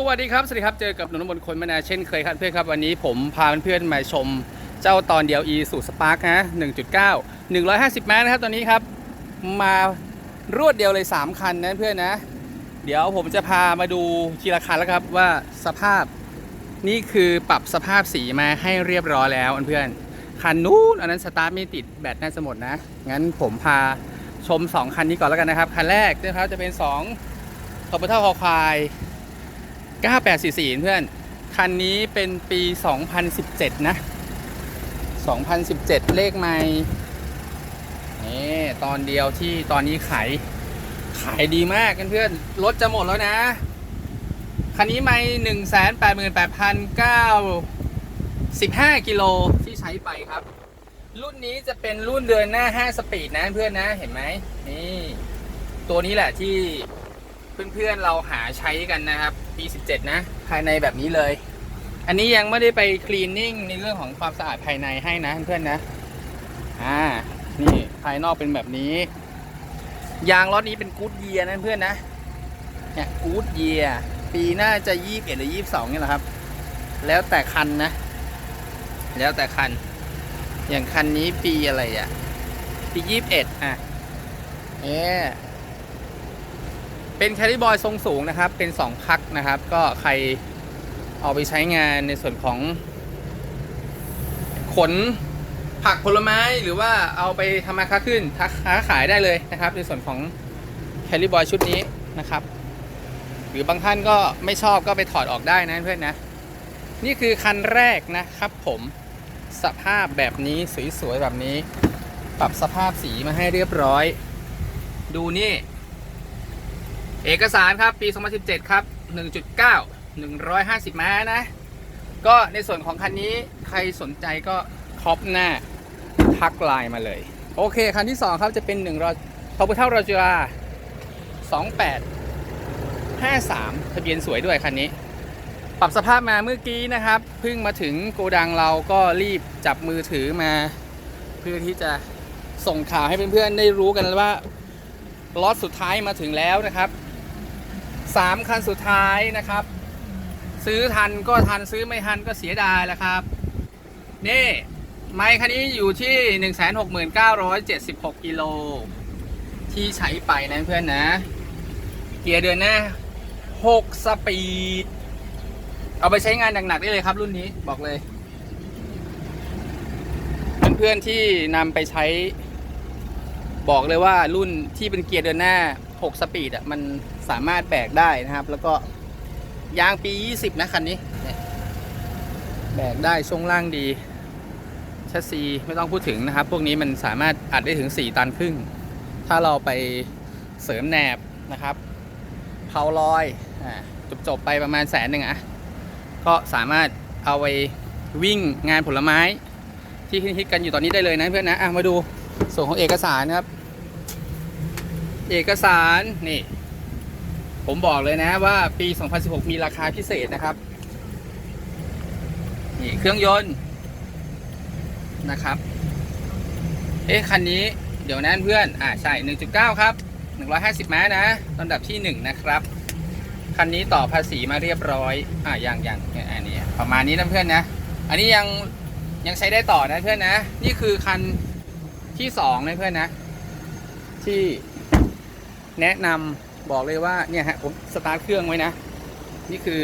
สวัสดีครับ สวัสดีครับ เจอกับหนุ่มบนคนมานาเช่นเคยครับเพื่อนครับ วันนี้ผมพาเพื่อนมาชมเจ้าตอนเดียว e สูสปาร์กนะ1.9 150แม้านะครับตอนนี้ครับ มารวดเดียวเลย 3 คันนะเพื่อนนะ เดี๋ยวผมจะพามาดูทีละคันแล้วครับว่าสภาพนี่คือปรับสภาพสีมาให้เรียบร้อยแล้วเพื่อนคันนู้นอันนั้นสตาร์ทไม่ติดแบตน่าจะหมดนะ งั้นผมพาชม 2 คันนี้ก่อนแล้วกันนะครับ คันแรกนะครับจะเป็น2 t o p o t a l คอควาย 9844 เพื่อน คันนี้เป็นปี 2017 นะ 2017 เลขไม่นี่ตอนเดียวที่ตอนนี้ขายขายดีมากกันเพื่อนรถจะหมดแล้วนะ คันนี้ไม่188,915กิโลที่ใช้ไปครับ รุ่นนี้จะเป็นรุ่นเดินหน้า5สปีดนะเพื่อนนะเห็นไหมนี่ ตัวนี้แหละที่เพื่อนๆเราหาใช้กันนะครับ ปี17 นะ ภายในแบบนี้เลย อันนี้ยังไม่ได้ไปคลีนนิ่งในเรื่องของความสะอาดภายในให้นะเพื่อนๆนะ อ่า นี่ภายนอกเป็นแบบนี้ ยางรถนี้เป็นกู๊ดเยียนะเพื่อนนะ เนี่ยกู๊ดเยียปีน่าจะ21หรือ22นี่แหละครับ แล้วแต่คันนะ แล้วแต่คัน อย่างคันนี้ปีอะไรอะปี21อะ เอ๊ เป็นแคริบอยทรงสูงนะครับ เป็น 2 พักนะครับ ก็ใครเอาไปใช้งานในส่วนของ ขนผักผลไม้หรือว่าเอาไปทำมาค้าขึ้นค้าขายได้เลยนะครับ ในส่วนของแคริบอยชุดนี้นะครับ หรือบางท่านก็ไม่ชอบก็ไปถอดออกได้นะเพื่อนนะ นี่คือคันแรกนะครับผมสภาพแบบนี้สวยๆแบบนี้ ปรับสภาพสีมาให้เรียบร้อย ดูนี่ เอกสารครับปี 2017 ครับ 1.9 150 ม้านะ ก็ในส่วนของคันนี้ใครสนใจก็คอปหน้าทักไลน์มาเลย โอเค คันที่ 2 ครับจะเป็น1รอพอพุเท่ารอจูรา28 53 ทะเบียนสวยด้วยคันนี้ ปรับสภาพมาเมื่อกี้นะครับ เพิ่งมาถึงโกดังเราก็รีบจับมือถือมา เพื่อที่จะส่งข่าวให้เพื่อนๆได้รู้กันว่าล็อตสุดท้ายมาถึงแล้วนะครับ สามคันสุดท้ายนะครับ ซื้อทันก็ทันซื้อไม่ทันก็เสียดายแหล้วครับ นี่ไมค์คันนี้อยู่ที่ 169,76กิโลที่ใช้ไปนะเพื่อนนะ เกียร์เดือนหน้า6สปีด เอาไปใช้งานหนักๆได้เลยครับรุ่นนี้บอกเลย เพื่อนๆที่นำไปใช้ บอกเลยว่ารุ่นที่เป็นเกียร์เดินหน้า 6 สปีดอะมัน สามารถแบกได้นะครับ แล้วก็ยางปี 20 นะคันนี้แบกได้ช่วงล่างดีชัสซีไม่ต้องพูดถึงนะครับ พวกนี้มันสามารถอัดได้ถึง 4 ตันครึ่ง ถ้าเราไปเสริมแหนบนะครับเผาลอยอ่าจบไปประมาณแสนหนึ่งอะก็สามารถเอาไปวิ่งงานผลไม้ที่ฮิตกันอยู่ตอนนี้ได้เลยนะเพื่อนนะอะมาดูส่วนของเอกสารนะครับ เอกสารนี่ ผมบอกเลยนะว่าปี 2016 มีราคาพิเศษนะครับ นี่เครื่องยนต์นะครับ เอ๊ะคันนี้เดี๋ยวนั้นเพื่อน อ่าใช่ 1.9 ครับ 150 ม้านะลำดับที่ 1 นะครับ คันนี้ต่อภาษีมาเรียบร้อย อ่ายังยังเนี่ยอันนี้ประมาณนี้นะเพื่อนนะ อันนี้ยังยังใช้ได้ต่อนะเพื่อนนะ นี่คือคันที่สองนะเพื่อนนะ ที่แนะนำ บอกเลยว่าเนี่ยฮะผมสตาร์ทเครื่องไว้นะ นี่คือ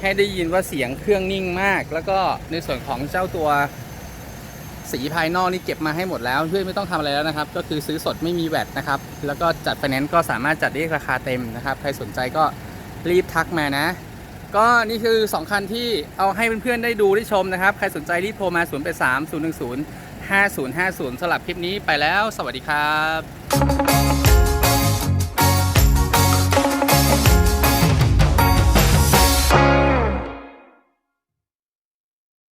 ให้ได้ยินว่าเสียงเครื่องนิ่งมาก แล้วก็ในส่วนของเจ้าตัวสีภายนอกนี่เก็บมาให้หมดแล้วเพื่อไม่ต้องทำอะไรแล้วนะครับ ก็คือซื้อสดไม่มีแวตนะครับ แล้วก็จัดไฟแนนซ์ก็สามารถจัดได้ราคาเต็มนะครับ ใครสนใจก็รีบทักมานะ ก็นี่คือ 2 คันที่เอาให้เพื่อนๆได้ดูได้ชมนะครับ ใครสนใจรีบโทรมา 0 8 3 0 1 0 5050สำหรับคลิปนี้ไปแล้ว สวัสดีครับ